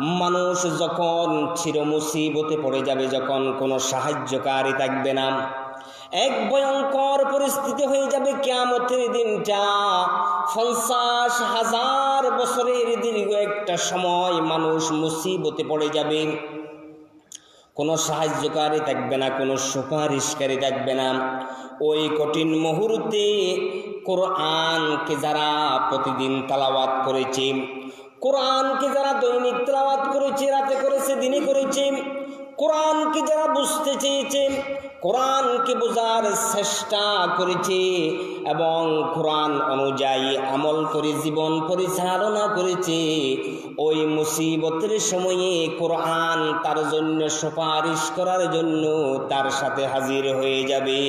মানুষ যখন চির মুসিবতে পড়ে যাবে, যখন কোনো সাহায্যকারী থাকবে না, এক ভয়ঙ্কর পরিস্থিতি হয়ে যাবে কেয়ামতের দিনটা। পঞ্চাশ হাজার বছরের দীর্ঘ একটা সময় মানুষ মুসিবতে পড়ে যাবে। কোনো সাহায্যকারী থাকবে না, কোনো সুপারিশকারী থাকবে না। ওই কঠিন মুহূর্তে কোরআনকে যারা প্রতিদিন তালাওয়াত করেছে কোরআনকে যারা দৈনিক তালাওয়াত করেছে, রাতে করেছে, দিনে করেছে, কোরআনকে যারা বুঝতে চেয়েছে, কোরআনকে বোঝার চেষ্টা করেছে এবং কোরআন অনুযায়ী আমল করে, জীবন পরিচালনা করেছে, ওই মুসিবতের সময়ে কোরআন তার জন্য সুপারিশ করার জন্য তার সাথে হাজির হয়ে যাবে।